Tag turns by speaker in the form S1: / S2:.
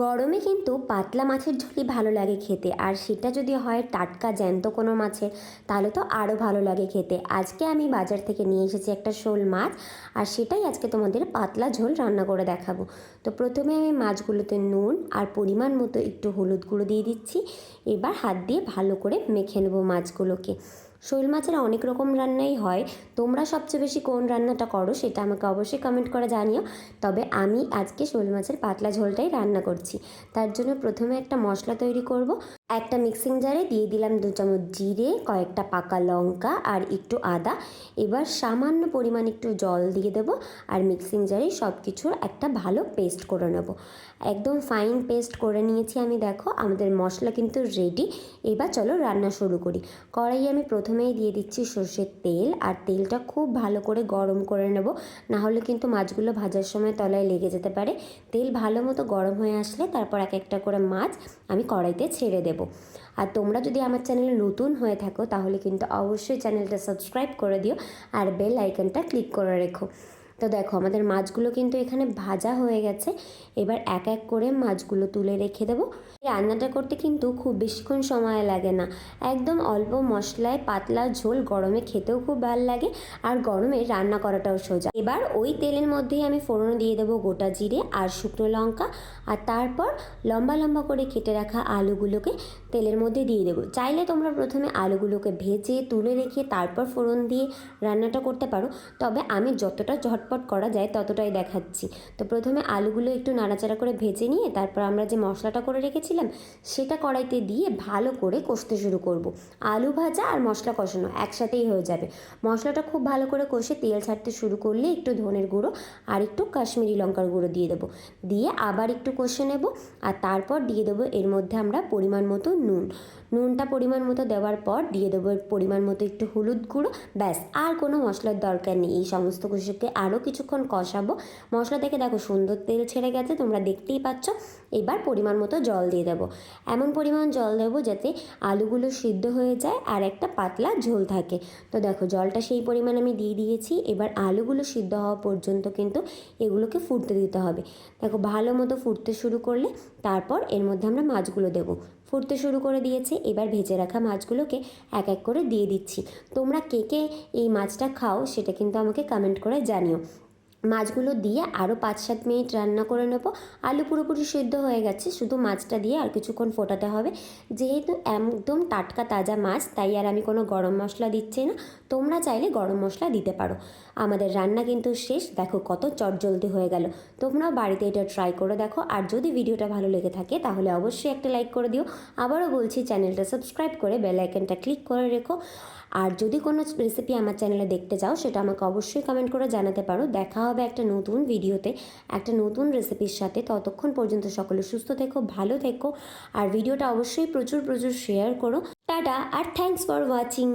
S1: গরমে কিন্তু পাতলা মাছের ঝোলই ভালো লাগে খেতে। আর সেটা যদি হয় টাটকা জ্যান্ত কোনো মাছের তাহলে তো আরও ভালো লাগে খেতে। আজকে আমি বাজার থেকে নিয়ে এসেছি একটা শোল মাছ, আর সেটাই আজকে তোমাদের পাতলা ঝোল রান্না করে দেখাবো। তো প্রথমে আমি মাছগুলোতে নুন আর পরিমাণ মতো একটু হলুদ গুঁড়ো দিয়ে দিচ্ছি। এবার হাত দিয়ে ভালো করে মেখে নেব মাছগুলোকে। শোল মাছের অনেক রকম রান্নাই হয়। তোমরা সবচেয়ে বেশি কোন রান্নাটা করো সেটা আমাকে অবশ্যই কমেন্ট করে জানিও। তবে আমি আজকে শোল মাছের পাতলা ঝোলটাই রান্না করছি। তার জন্য প্রথমে একটা মশলা তৈরি করব। একটা মিক্সিং জারে দিয়ে দিলাম দু চামচ জিরে, কয়েকটা পাকা লঙ্কা আর একটু আদা। এবার সামান্য পরিমাণ একটু জল দিয়ে দেবো আর মিক্সিং জারে সব কিছুর একটা ভালো পেস্ট করে নেব। একদম ফাইন পেস্ট করে নিয়েছি আমি, দেখো। আমাদের মশলা কিন্তু রেডি এবার চলো রান্না শুরু করি। কড়াই আমি প্রথমেই দিয়ে দিচ্ছি সর্ষের তেল আর তেলটা খুব ভালো করে গরম করে নেব। না হলে কিন্তু মাছগুলো ভাজার সময় তলায় লেগে যেতে পারে। তেল ভালো মতো গরম হয়ে আসলে তারপর এক একটা করে মাছ আমি কড়াইতে ছেড়ে দেব। আর তোমরা যদি আমার চ্যানেলে নতুন হয়ে থাকো তাহলে কিন্তু অবশ্যই চ্যানেলটা সাবস্ক্রাইব করে দিও আর বেল আইকনটা ক্লিক করে রেখো। তো দেখো, আমাদের মাছগুলো কিন্তু এখানে ভাজা হয়ে গেছে। এবার এক এক করে মাছগুলো তুলে রেখে দেবো। রান্নাটা করতে কিন্তু খুব বেশিক্ষণ সময় লাগে না। একদম অল্প মশলায় পাতলা ঝোল গরমে খেতেও খুব ভালো লাগে আর গরমে রান্না করাটাও সোজা। এবার ওই তেলের মধ্যেই আমি ফোড়ন দিয়ে দেবো গোটা জিরে আর শুকনো লঙ্কা। আর তারপর লম্বা লম্বা করে কেটে রাখা আলুগুলোকে তেলের মধ্যে দিয়ে দেবো। চাইলে তোমরা প্রথমে আলুগুলোকে ভেজে, তুলে রেখে তারপর ফোড়ন দিয়ে রান্নাটা করতে পারো। তবে আমি যতটা ঝটপট করা যায় ততটাই দেখাচ্ছি। তো প্রথমে আলুগুলো একটু নাড়াচাড়া করে ভেজে নিয়ে তারপর আমরা যে মশলাটা করে রেখেছিলাম, সেটা কড়াইতে দিয়ে ভালো করে কষতে শুরু করব। আলু ভাজা আর মশলা কষানো একসাথেই হয়ে যাবে। মশলাটা খুব ভালো করে কষে তেল ছাড়তে শুরু করলে একটু ধনের গুঁড়ো আর একটু কাশ্মীরি লঙ্কার গুঁড়ো দিয়ে দেবো। দিয়ে আবার একটু কষে নেব আর তারপর দিয়ে দেবো এর মধ্যে আমরা পরিমাণ মতো নুন। নুনটা পরিমাণ মতো দেওয়ার পর দিয়ে দেবো পরিমাণ মতো একটু হলুদ গুঁড়ো, ব্যাস। আর কোনো মশলার দরকার নেই। এই সমস্ত কিছুকে আরও কিছুক্ষণ কষাবো। মশলা থেকে দেখো সুন্দর তেল ছেড়ে গেছে, তোমরা দেখতেই পাচ্ছ। এবার পরিমাণ মতো জল দিয়ে দেবো। এমন পরিমাণ জল দেবো যাতে আলুগুলো সিদ্ধ হয়ে যায় আর একটা পাতলা ঝোল থাকে। তো দেখো জলটা সেই পরিমাণ আমি দিয়ে দিয়েছি। এবার আলুগুলো সিদ্ধ হওয়া পর্যন্ত কিন্তু এগুলোকে ফুটতে দিতে হবে। দেখো ভালো মতো ফুটতে শুরু করলে তারপর এর মধ্যে আমরা মাছগুলো দেবো। ফুটতে শুরু করে দিয়েছে, এবার ভেজে রাখা মাছগুলোকে এক এক করে দিয়ে দিচ্ছি। তোমরা কে কে এই মাছটা খাও সেটা কিন্তু আমাকে কমেন্ট করে জানিও। মাছগুলো দিয়ে আরও পাঁচ সাত মিনিট রান্না করে নেব। আলু পুরোপুরি সিদ্ধ হয়ে গেছে, শুধু মাছটা দিয়ে আর কিছুক্ষণ ফোটাতে হবে। যেহেতু একদম টাটকা তাজা মাছ, তাই আর আমি কোনো গরম মশলা দিচ্ছি না। তোমরা চাইলে গরম মশলা দিতে পারো। আমাদের রান্না কিন্তু শেষ। দেখো কত চটজলদি হয়ে গেল। তোমরাও বাড়িতে এটা ট্রাই করে দেখো। আর যদি ভিডিওটা ভালো লেগে থাকে, তাহলে অবশ্যই একটা লাইক করে দিও। আবারও বলছি, চ্যানেলটা সাবস্ক্রাইব করে বেল আইকনটা ক্লিক করে রেখো। আর যদি কোনো রেসিপি আমার চ্যানেলে দেখতে চাও, সেটা আমাকে অবশ্যই কমেন্ট করে জানাতে পারো। দেখা হবে একটা নতুন ভিডিওতে, একটা নতুন রেসিপির সাথে। ততক্ষণ পর্যন্ত সকলে সুস্থ থেকো, ভালো থেকো। আর ভিডিওটা অবশ্যই প্রচুর প্রচুর শেয়ার করো। টাটা, আর থ্যাংকস ফর ওয়াচিং